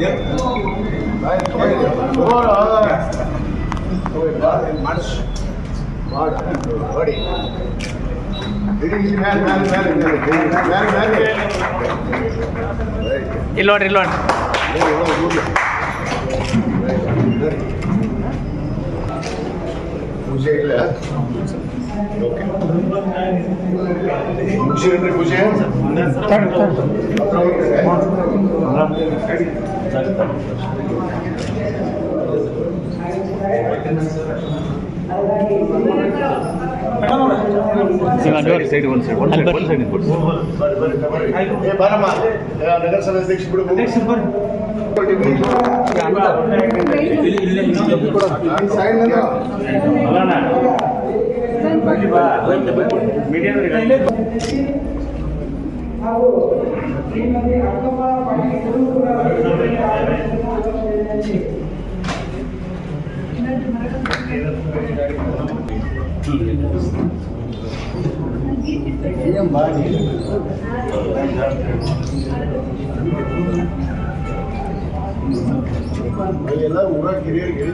ಮೇಲೆ ಇಲ್ಲಿ ನೋಡ್ರಿ ಇಲ್ಲಿ ನೋಡ್ರಿ ಪೂಜೆ ಇಲ್ಲ? ಓಕೆ ಮುಗಿಸಿದ್ರಿ ಖುಷಿ ಸೈಡ್ ಒಂದು ಸೈಡ್ ಒಂದು ಸೈಡ್ ಒಂದು ಸೈಡ್ ಏ ಬಾರಮ್ಮ ನಗರಸಭೆ ಅಧ್ಯಕ್ಷ ಬಿಡು ಸೈಡ್ ನಿಂತ್ಕೊ. ಎಲ್ಲ ಊರಾಗ ಹಿರಿಯರಿಗೆ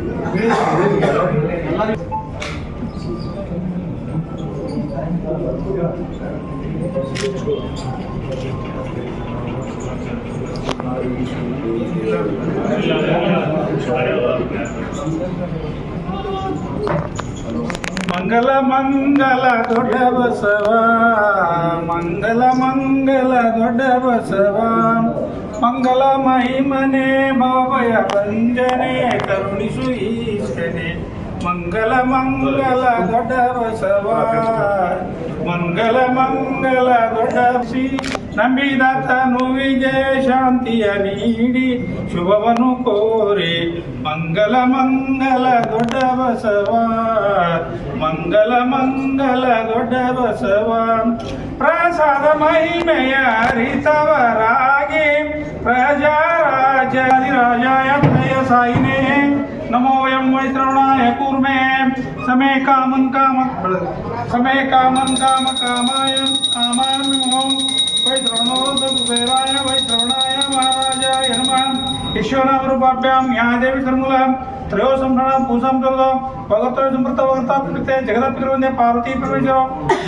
మంగళ మంగళ దొడ్డ బసవా మంగళ మంగళ దొడ్డ బసవా మంగళ మహిమనే బాబయ భంజనే కరుణి సుయీష్ మంగళ మంగళ దొడ్డ బసవా ಮಂಗಲ ಮಂಗಲ ದೊಡ್ಡ ಶ್ರೀ ನಂಬಿದಾತ ನೋವಿಗೆ ಶಾಂತಿಯ ನೀಡಿ ಶುಭವನ್ನು ಕೋರಿ ಮಂಗಲ ಮಂಗಲ ದೊಡ್ಡ ಬಸವ ಮಂಗಲ ಮಂಗಲ ದೊಡ್ಡ ಬಸವ ಪ್ರಸಾದ ಮಹಿಮೆಯ ಅರಿತವರಾಗಿ ಪ್ರಜಾರಾಜಾದಿರಾಜಾಯ ಪ್ರಯ ಸಾಯಿನೇ नमो वयं वैश्रवणाय कूर्मे समे कामं काम समे कामं काम कामाय कामाय वैश्रवणोदुवेराय वैश्रवणाय महाराजाय नमः ईश्वरामरूपाभ्यां न्यायदेवी शर्मूलां त्रयो सम्भ्रणां पूजां कुर्वो भगवतो समृतवक्ता प्रकृते जगदपितृवन्दे पार्वती प्रवेशो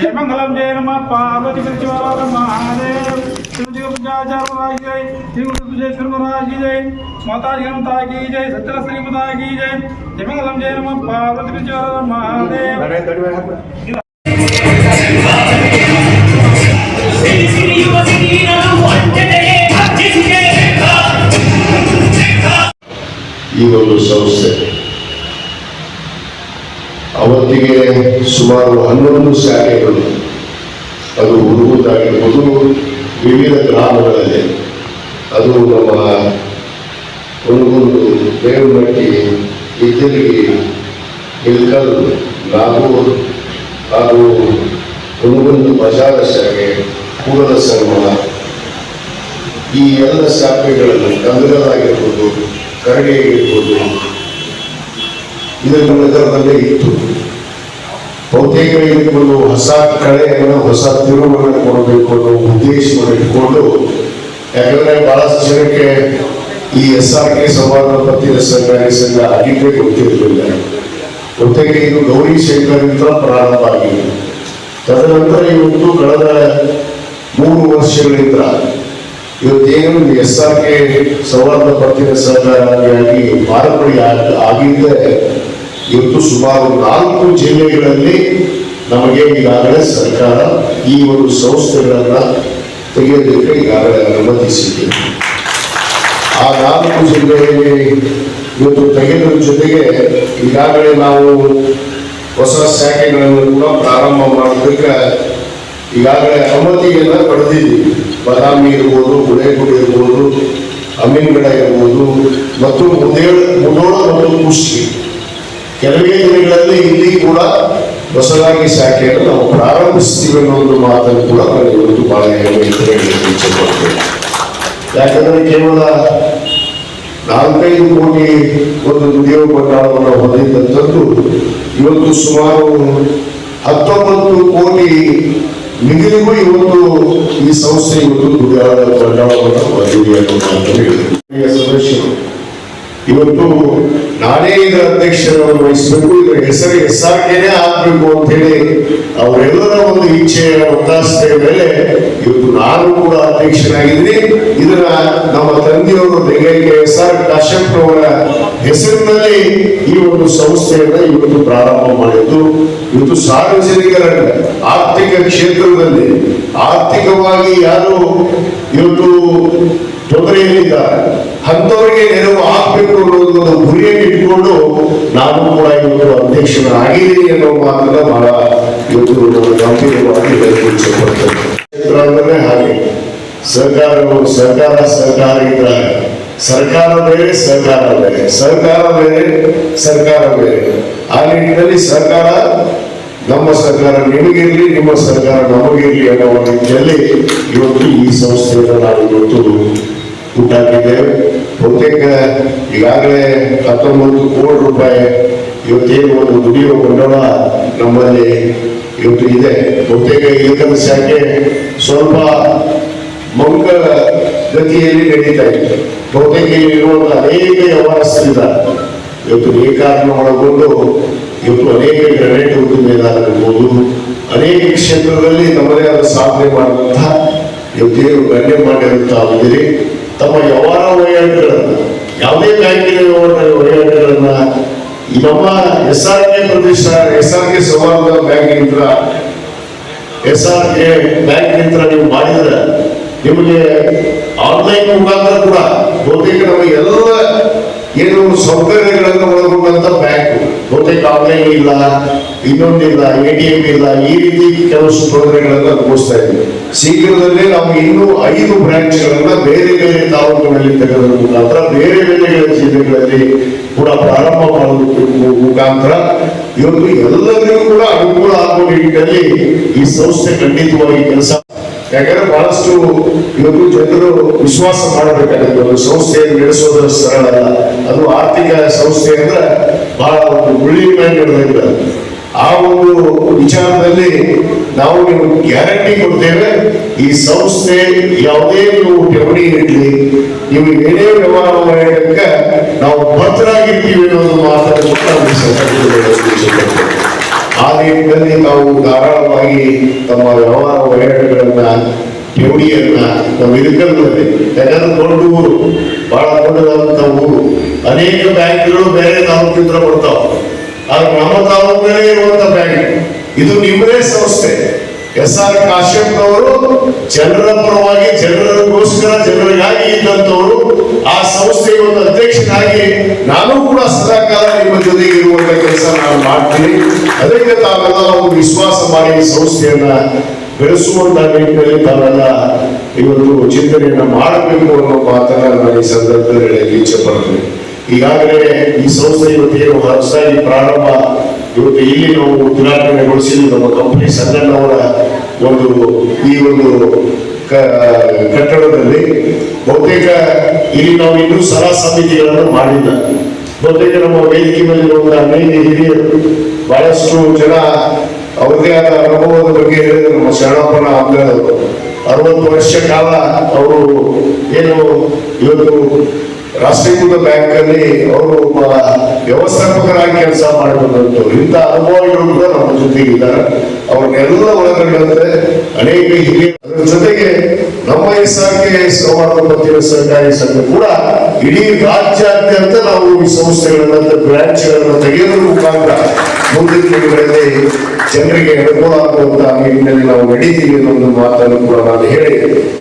जयमङ्गलं जय नमः पार्वती प्रतिवाद महादेव श्रीमतीपूजाचार्यराजी श्रीमतीपूजय शर्मराजी जय माता जनता की जय सत्य श्रीमता की जय जयमङ्गलं जय नमः पार्वती प्रतिवाद महादेव ಒಂದು ಸಂಸ್ಥೆ. ಅವತ್ತಿಗೆ ಸುಮಾರು ಹನ್ನೊಂದು ಶಾಲೆಗಳು ಅದು ಹುಡುಗುತ್ತಾಗಿರ್ಬೋದು ವಿವಿಧ ಗ್ರಾಮಗಳಲ್ಲಿ. ಅದು ನಮ್ಮ ಹುಡುಗರು ಬೇವನಟ್ಟಿ ಇದ್ದಲಿಗೆ ಇಲ್ಕಲ್ ನಾಗೂರ್ ಹಾಗೂ ಹುಡುಗಂದು ಬಜಾರ ಶಾಖೆ, ಕೂಡಲ ಸಂಗಮ. ಈ ಎಲ್ಲ ಶಾಖೆಗಳನ್ನು ಕಂದಗಲಾಗಿರ್ಬೋದು ಕರಡಿ ಆಗಿರ್ಬೋದು ಇದನ್ನು ನಗರದಲ್ಲೇ ಇತ್ತು. ಬಹುತೇಕ ಇದಕ್ಕೊಂದು ಹೊಸ ಕಳೆಯನ್ನು ಹೊಸ ತಿರುವನ್ನು ಕೊಡಬೇಕು ಅನ್ನೋ ಉದ್ದೇಶವನ್ನು ಇಟ್ಕೊಂಡು, ಯಾಕಂದ್ರೆ ಬಹಳಷ್ಟು ಜನಕ್ಕೆ ಈ ಎಸ್ ಆರ್ ಕೆ ಸಂವಾದ ಪತ್ತಿನ ಸಂಘ ಸಂಘ ಆಗಿದ್ದೇ ಗೊತ್ತಿರಲಿಲ್ಲ. ಜೊತೆಗೆ ಇದು ಗೌರಿ ಶಂಕರಿಂದ ಪ್ರಾರಂಭ ಆಗಿದೆ. ತದನಂತರ ಇವತ್ತು ಕಳೆದ ಮೂರು ವರ್ಷಗಳಿಂದ ಇವತ್ತೇನು ಎಸ್ ಆರ್ ಕೆ ಸಂವಾದ ಪತ್ತಿನ ಸಹಕಾರಿಯಾಗಿ ಮಾರ್ಪಡಿ ಆಗ- ಆಗಿದ್ದರೆ ಇವತ್ತು ಸುಮಾರು ನಾಲ್ಕು ಜಿಲ್ಲೆಗಳಲ್ಲಿ ನಮಗೆ ಈಗಾಗಲೇ ಸರ್ಕಾರ ಈ ಒಂದು ಸಂಸ್ಥೆಗಳನ್ನ ತೆಗೆಯೋದಕ್ಕೆ ಈಗಾಗಲೇ ಅನುಮತಿಸಿದೆ. ಆ ನಾಲ್ಕು ಜಿಲ್ಲೆಯಲ್ಲಿ ಇವತ್ತು ತೆಗೆದ್ರ ಜೊತೆಗೆ ಈಗಾಗಲೇ ನಾವು ಹೊಸ ಶಾಖೆಗಳನ್ನು ಕೂಡ ಪ್ರಾರಂಭ ಮಾಡೋದಕ್ಕೆ ಈಗಾಗಲೇ ಅನುಮತಿಯನ್ನ ಪಡೆದಿದ್ದೀವಿ. ಬಾದಾಮಿ ಇರ್ಬೋದು ಗುಳೇಗುಡಿ ಇರ್ಬೋದು ಅಮೀನ್ಗಡ ಇರ್ಬೋದು, ಮತ್ತು ಮುದೇಳ, ಮುದೋಳ ಮತ್ತು ಕುಷ್ಟಿ ಕೆಲವೇ ದಿನಗಳಲ್ಲಿ ಇಲ್ಲಿ ಕೂಡ ಹೊಸದಾಗಿ ಶಾಖೆಯನ್ನು ನಾವು ಪ್ರಾರಂಭಿಸ್ತೀವಿ ಅನ್ನೋ ಒಂದು ಮಾತನ್ನು ಕೂಡ ನನಗೆ ಇವತ್ತು ಬಹಳ ಇಚ್ಛೆಪಡ್ತೇನೆ ಯಾಕಂದ್ರೆ ಕೇವಲ ನಾಲ್ಕೈದು ಕೋಟಿ ಒಂದು ದುಡಿಯುವ ಬಂಡವಾಳವನ್ನು ಹೊಂದಿದ್ದಂಥದ್ದು ಇವತ್ತು ಸುಮಾರು ಹತ್ತೊಂಬತ್ತು ಕೋಟಿ ನಿಗದಿಗೂ ಇವತ್ತು ಈ ಸಂಸ್ಥೆ ಇವತ್ತು ದುರ್ಗಾದ ಅನ್ನೋ ಮಾತನ್ನು ಹೇಳಿದೆ. ಸದಸ್ಯರು ಇವತ್ತು ನಾನೇ ಇದರ ಅಧ್ಯಕ್ಷರನ್ನು ವಹಿಸಬೇಕು, ಇದರ ಹೆಸರು ಎಸ್ ಆರ್ ಕೆನೇ ಆಗ್ಬೇಕು ಅಂತ ಹೇಳಿ ಅವರೆಲ್ಲರ ಒಂದು ಇಚ್ಛೆಯ ಒತ್ತಾಸೆಯ ಮೇಲೆ ಇವತ್ತು ನಾನು ಕೂಡ ಅಧ್ಯಕ್ಷನಾಗಿದ್ದೀನಿ. ಇದನ್ನ ನಮ್ಮ ತಂದೆಯವರು ಲಿಂಗೈಕ್ಯ ಎಸ್ ಆರ್ ಅವರ ಹೆಸರಿನಲ್ಲಿ ಈ ಒಂದು ಸಂಸ್ಥೆಯನ್ನ ಇವತ್ತು ಪ್ರಾರಂಭ ಮಾಡಿದ್ದು. ಇವತ್ತು ಸಾರ್ವಜನಿಕರ ಆರ್ಥಿಕ ಕ್ಷೇತ್ರದಲ್ಲಿ ಆರ್ಥಿಕವಾಗಿ ಯಾರು ಇವತ್ತು ತೊಂದರೆಯಲ್ಲಿದ್ದಾರೆ, ಅಂಥವರಿಗೆ ನೆರವು ಆಗ್ಬೇಕು ಅನ್ನೋದು ಒಂದು ಗುರಿಯನ್ನು ಇಟ್ಕೊಂಡು ನಾನು ಕೂಡ ಇವತ್ತು ಅಧ್ಯಕ್ಷನಾಗಿದ್ದೀನಿ ಅನ್ನೋ ಮಾತನ್ನ ಬಹಳ ಇವತ್ತು ಗಂಭೀರವಾಗಿ ಹೇಳಕ್ಕೆ ಇಚ್ಛೆಪಡ್ತೇನೆ ಕ್ಷೇತ್ರ ಅಂದ್ರೆ ಹಾಗೆ. ಸರ್ಕಾರವು ಸರ್ಕಾರ ಸರ್ಕಾರ ಇದ್ದಾರೆ ಸರ್ಕಾರ ಬೇರೆ ಸರ್ಕಾರ ಬೇರೆ. ಸರ್ಕಾರ ಬೇರೆ ಸರ್ಕಾರ ಬೇರೆ. ಆ ನಿಟ್ಟಿನಲ್ಲಿ ಸರ್ಕಾರ ನಮ್ಮ ಸರ್ಕಾರ ನಿಮಗಿರ್ಲಿ ನಿಮ್ಮ ಸರ್ಕಾರ ನಮಗಿರ್ಲಿ ಅನ್ನೋ ಒಂದು ನಿಟ್ಟಿನಲ್ಲಿ ಇವತ್ತು ಈ ಸಂಸ್ಥೆಯನ್ನು ನಾವು ಇವತ್ತು ಉಂಟಾಗಿದ್ದೇವೆ ಬಹುತೇಕ ಈಗಾಗಲೇ ಹತ್ತೊಂಬತ್ತು ಕೋಟಿ ರೂಪಾಯಿ ಇವತ್ತೇನು ಒಂದು ದುಡಿಯುವ ಬಂಡವಾಳ ನಮ್ಮಲ್ಲಿ ಇವತ್ತು ಇದೆ ಬಹುತೇಕ ಇಲಾಖೆ ಶಾಖೆ ಸ್ವಲ್ಪ ಮಂಕ ಗತಿಯಲ್ಲಿ ನಡೀತಾ ಇತ್ತು ಬಹುತೇಕ ಇರುವಂತಹ ಅನೇಕ ವ್ಯವಹಾರಸ್ಥರಿದ್ದಾರೆ. ಇವತ್ತು ನೇಕಾರನ ಒಳಗೊಂಡು ಇವತ್ತು ಅನೇಕ ಗ್ರಾನೈಟ್ ಉದ್ದಿಮೆದಾರರಿರ್ಬೋದು ಅನೇಕ ಕ್ಷೇತ್ರದಲ್ಲಿ ತಮ್ಮದೇ ಆದ ಸಾಧನೆ ಮಾಡುವಂತಹ ಇವತ್ತೇನು ಗಣ್ಯ ಮಾಡಿರುತ್ತಾ ಇದ್ದೀರಿ ತಮ್ಮ ವ್ಯವಹಾರ ವಹಿವಾಟುಗಳನ್ನು ಯಾವುದೇ ಬ್ಯಾಂಕಿನ ವ್ಯವಹಾರ ವಹಿವಾಟುಗಳನ್ನ ನಮ್ಮ ಎಸ್ ಆರ್ ಕೆ ಪ್ರದೇಶ, S R K Souharda bank S R K ಬ್ಯಾಂಕ್ನಿಂದ ನೀವು ಮಾಡಿದ್ರೆ ನಿಮಗೆ ಆನ್ಲೈನ್ ಮುಖಾಂತರ ಕೂಡ ಬಹುತೇಕ ನಮಗೆ ಎಲ್ಲ ಏನು ಸೌಕರ್ಯಗಳನ್ನು ಒಳಗೊಂಡಂತ ಬ್ಯಾಂಕ್. ಬಹುತೇಕ ಆನ್ಲೈನ್ ಇಲ್ಲ, ಇನ್ನೊಂದಿಲ್ಲ, ಎ ಟಿ ಎಂ ಇಲ್ಲ, ಈ ರೀತಿ ಕೆಲವು ತೊಂದರೆಗಳನ್ನು ಅನುಭವಿಸ್ತಾ ಇದ್ವಿ ಶೀಘ್ರದಲ್ಲೇ ನಾವು ಇನ್ನೂ ಐದು ಬ್ರಾಂಚ್ಗಳನ್ನು ಬೇರೆ ಬೇರೆ ತಾಲೂಕುಗಳಲ್ಲಿ ತೆಗೆದ ಮುಖಾಂತರ ಬೇರೆ ಬೇರೆ ಜಿಲ್ಲೆಗಳಲ್ಲಿ ಕೂಡ ಪ್ರಾರಂಭ ಮಾಡುವ ಮುಖಾಂತರ ಇವತ್ತು ಎಲ್ಲರಿಗೂ ಕೂಡ ಅನುಕೂಲ ಆಗುವ ನಿಟ್ಟಿನಲ್ಲಿ ಈ ಸಂಸ್ಥೆ ಖಂಡಿತವಾಗಿ ಕೆಲಸ ಯಾಕಂದ್ರೆ ಬಹಳಷ್ಟು ಇವತ್ತು ಜನರು ವಿಶ್ವಾಸ ಮಾಡಬೇಕಾಗುತ್ತೆ. ಒಂದು ಸಂಸ್ಥೆಯನ್ನು ನಡೆಸೋದು ಸರಳ ಅಲ್ಲ ಅದು ಆರ್ಥಿಕ ಸಂಸ್ಥೆ ಅಂದ್ರೆ ಬಹಳ ಒಂದು ನಡೆದಿಲ್ಲ ಆ ಒಂದು ವಿಚಾರದಲ್ಲಿ ನಾವು ನಿಮಗೆ ಗ್ಯಾರಂಟಿ ಕೊಡ್ತೇವೆ, ಈ ಸಂಸ್ಥೆ ಯಾವುದೇ ನೀವು ಠೇವಣಿ ಇರಲಿ ನೀವು ಏನೇ ವ್ಯವಹಾರ ಮಾಡೋದಕ್ಕೆ ನಾವು ಭದ್ರಾಗಿರ್ತೀವಿ ಅನ್ನೋದು ಮಾತನ್ನು. ಆ ನಿಟ್ಟಿನಲ್ಲಿ ನಾವು ಧಾರಾಳವಾಗಿ ತಮ್ಮ ವ್ಯವಹಾರ ವಹಿವಾಟುಗಳನ್ನ ಠೇವಣಿಯನ್ನ ನಾವು ಇರುಕಲ್ನಲ್ಲಿ ಯಾಕಂದ್ರೆ ಊರು, ಬಹಳ ದೊಡ್ಡದಾದಂಥ ಊರು. ಅನೇಕ ಬ್ಯಾಂಕ್ಗಳು ಬೇರೆ ತಾಲೂಕಿಂದ ಬರ್ತಾವ ಆದ್ರೆ ನಮ್ಮ ತಾಲೂಕಿನಲ್ಲೇ ಇರುವಂತ ಬ್ಯಾಂಕ್. ಇದು ನಿಮ್ಮದೇ ಸಂಸ್ಥೆ. ಎಸ್ ಆರ್ ಕಾಶ್ಯಪ್ ಅವರು ಜನರ ಪರವಾಗಿ ಜನರಿಗೋಸ್ಕರ ಜನರಿಗಾಗಿ ಇದ್ದಂತವರು ಆ ಸಂಸ್ಥೆಯ ಒಂದು ಅಧ್ಯಕ್ಷನಾಗಿ ನಾನು ಕೂಡ ಸದಾಕಾಲ ನಿಮ್ಮ ಜೊತೆಗೆ ಇರುವಂತ ಕೆಲಸ ನಾನು ಮಾಡ್ತೀನಿ. ಅದಕ್ಕೆ ತಾವೆಲ್ಲ ಒಂದು ವಿಶ್ವಾಸ ಮಾಡಿ ಸಂಸ್ಥೆಯನ್ನ ಬೆಳೆಸುವಂತ ನಿಟ್ಟಿನಲ್ಲಿ ತಾವೆಲ್ಲ ಇವತ್ತು ಚಿಂತನೆಯನ್ನ ಮಾಡಬೇಕು ಅನ್ನೋ ಮಾತನ್ನ ನಾನು ಈ ಸಂದರ್ಭದಲ್ಲಿ ಹೇಳಕ್ಕೆ ಇಚ್ಛೆ ಪಡ್ತೀನಿ. ಈಗಾಗಲೇ ಈ ಸಂಸ್ಥೆ ಇವತ್ತೇನು ಹೊಸದಾಗಿ ಪ್ರಾರಂಭ, ಇವತ್ತು ಇಲ್ಲಿ ನಾವು ಉದ್ಘಾಟನೆಗೊಳಿಸಿದ್ವಿ ನಮ್ಮ ಕಂಪನಿ ಸಂಗಣ್ಣವರ ಒಂದು ಈ ಒಂದು ಕಟ್ಟಡದಲ್ಲಿ. ಬಹುತೇಕ ಇಲ್ಲಿ ನಾವು ಇನ್ನೂ ಸಲಹಾ ಸಮಿತಿಗಳನ್ನು ಮಾಡಿಲ್ಲ. ಬಹುತೇಕ ನಮ್ಮ ವೇದಿಕೆ ಮೇಲೆ ಅನೇಕ ಹಿರಿಯರು, ಬಹಳಷ್ಟು ಜನ ಅನುಭವದ ಬಗ್ಗೆ ಹೇಳಿದ್ರು ನಮ್ಮ ಶರಣಪ್ಪನ ಅಂಗಳವರು ಅರವತ್ತು ವರ್ಷ ಕಾಲ ಅವರು ಏನು ಇವತ್ತು ರಾಷ್ಟ್ರೀಕೃತ ಬ್ಯಾಂಕ್ ಅಲ್ಲಿ ಅವರು ವ್ಯವಸ್ಥಾಪಕರಾಗಿ ಕೆಲಸ ಮಾಡಿಕೊಂಡಂತು ಇಂಥ ಅನುಭವಗಳು ಕೂಡ ನಮ್ಮ ಜೊತೆಗೆ ಇದ್ದಾರೆ ಅವ್ರನ್ನೆಲ್ಲ ಒಳಗೊಂಡಂತೆ ಅನೇಕ ಹಿರಿಯ ಜೊತೆಗೆ ನಮ್ಮ ಎಸ್ ಆರ್ ಕೆ ಸಹಕಾರಿ ಸಂಘ ಕೂಡ ಇಡೀ ರಾಜ್ಯಾದ್ಯಂತ ನಾವು ಈ ಸಂಸ್ಥೆಗಳನ್ನ ಬ್ರಾಂಚ್ಗಳನ್ನ ತೆಗೆಯೋದ್ರ ಮುಖಾಂತರ ಮುಂದಿನ ದಿನಗಳಲ್ಲಿ ಜನರಿಗೆ ಅನುಕೂಲ ಆಗುವಂತಹ ನಿಟ್ಟಿನಲ್ಲಿ ನಾವು ನಡೀತೀವಿ ಅನ್ನೋ ಒಂದು ಮಾತನ್ನು ಕೂಡ ನಾನು ಹೇಳಿ